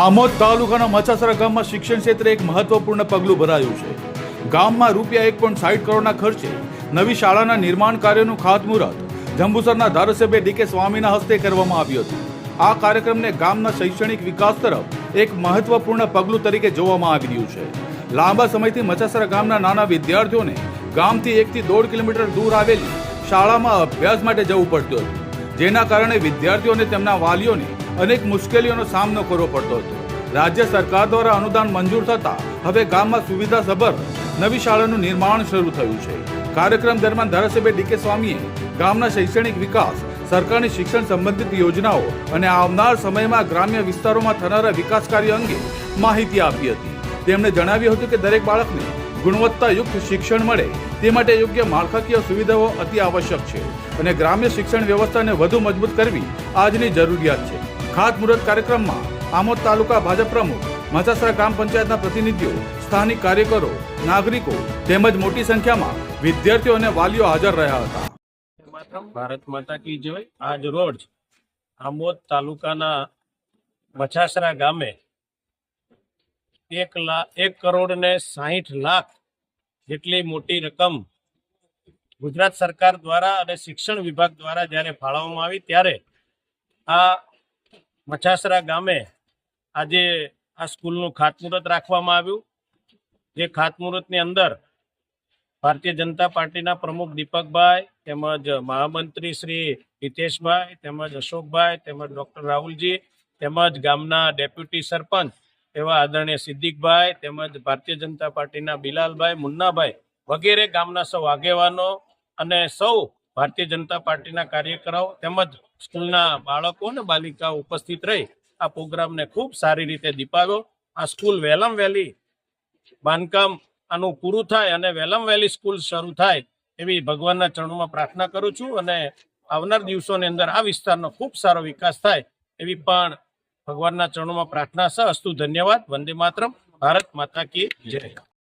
આમોદ તાલુકાના મચાસરા ગામમાં શિક્ષણ ક્ષેત્રે એક મહત્વપૂર્ણ પગલું ભરાયું છે. ગામમાં રૂપિયા એક પોઈન્ટ સાઠ કરોડના ખર્ચે નવી શાળાના નિર્માણ કાર્યનું ખાતમુહૂર્ત જંબુસરના ધારાસભ્ય ડીકે સ્વામીના હસ્તે કરવામાં આવ્યું હતું. આ કાર્યક્રમને ગામના શૈક્ષણિક વિકાસ તરફ એક મહત્વપૂર્ણ પગલું તરીકે જોવામાં આવી રહ્યું છે. લાંબા સમયથી મચાસરા ગામના નાના વિદ્યાર્થીઓને ગામથી એકથી દોઢ કિલોમીટર દૂર આવેલી શાળામાં અભ્યાસ માટે જવું પડતું હતું. જેના કારણે વિદ્યાર્થીઓ અને તેમના વાલીઓને અનેક મુશ્કેલીઓનો સામનો કરવો પડતો હતો. રાજ્ય સરકાર દ્વારા અનુદાન મંજૂર થતા હવે ગામમાં સુવિધાસભર નવી શાળાનું નિર્માણ શરૂ થયું છે. કાર્યક્રમ દરમિયાન ધારાસભ્ય ડીકે સ્વામીએ ગામના શૈક્ષણિક વિકાસ, સરકારની શિક્ષણ સંબંધિત યોજનાઓ અને આવનાર સમયમાં ગ્રામ્ય વિસ્તારોમાં થનારા વિકાસ કાર્ય અંગે માહિતી આપી હતી. તેમણે જણાવ્યું હતું કે દરેક બાળકને ગુણવત્તાયુક્ત શિક્ષણ મળે, તે માટે યોગ્ય માળખાકીય સુવિધાઓ અતિ આવશ્યક છે અને ગ્રામ્ય શિક્ષણ વ્યવસ્થાને વધુ મજબૂત કરવી આજની જરૂરિયાત છે. ખાતમુહૂર્ત કાર્યક્રમમાં આમોદ તાલુકા ભાજપ પ્રમુખ મચાસરા ગ્રામ પંચાયતના પ્રતિનિધિઓ, સ્થાનિક કાર્યકરો, નાગરિકો તેમજ મોટી સંખ્યામાં વિદ્યાર્થીઓ અને વાલીઓ હાજર રહ્યા હતા. ભારત માતા કી જય. આજ રોજ આમોદ તાલુકાના મછાસરા ગામે એક લાખ એક કરોડ ને સાહીઠ લાખ જેટલી મોટી રકમ ગુજરાત સરકાર દ્વારા અને શિક્ષણ વિભાગ દ્વારા જ્યારે ફાળવવામાં આવી, ત્યારે આ મછાસરા ગામે આજે આ સ્કૂલનું ખાતમુહૂર્ત રાખવામાં આવ્યું. જે ખાતમુહૂર્તની અંદર ભારતીય જનતા પાર્ટીના પ્રમુખ દીપકભાઈ તેમજ મહામંત્રી શ્રી હિતેશભાઈ તેમજ અશોકભાઈ તેમજ ડૉક્ટર રાહુલજી તેમજ ગામના ડેપ્યુટી સરપંચ એવા આદરણીય સિદ્દીકભાઈ તેમજ ભારતીય જનતા પાર્ટીના બિલાલભાઈ મુન્નાભાઈ વગેરે ગામના સૌ આગેવાનો અને સૌ ભારતીય જનતા પાર્ટીના કાર્યકરો તેમજ સ્કૂલના બાળકો અને બાલિકાઓ ઉપસ્થિત રહી આ પ્રોગ્રામને ખૂબ સારી રીતે દીપાવ્યો. આ સ્કૂલ વેલમ વહેલી બાંધકામ આનું પૂરું થાય અને વેલમ વહેલી સ્કૂલ શરૂ થાય એવી ભગવાનના ચરણોમાં પ્રાર્થના કરું છું અને આવનાર દિવસોની અંદર આ વિસ્તારનો ખૂબ સારો વિકાસ થાય એવી પણ ભગવાનના ચરણોમાં પ્રાર્થના છે અસ્તુ ધન્યવાદ. વંદે માતરમ. ભારત માતા કી જય.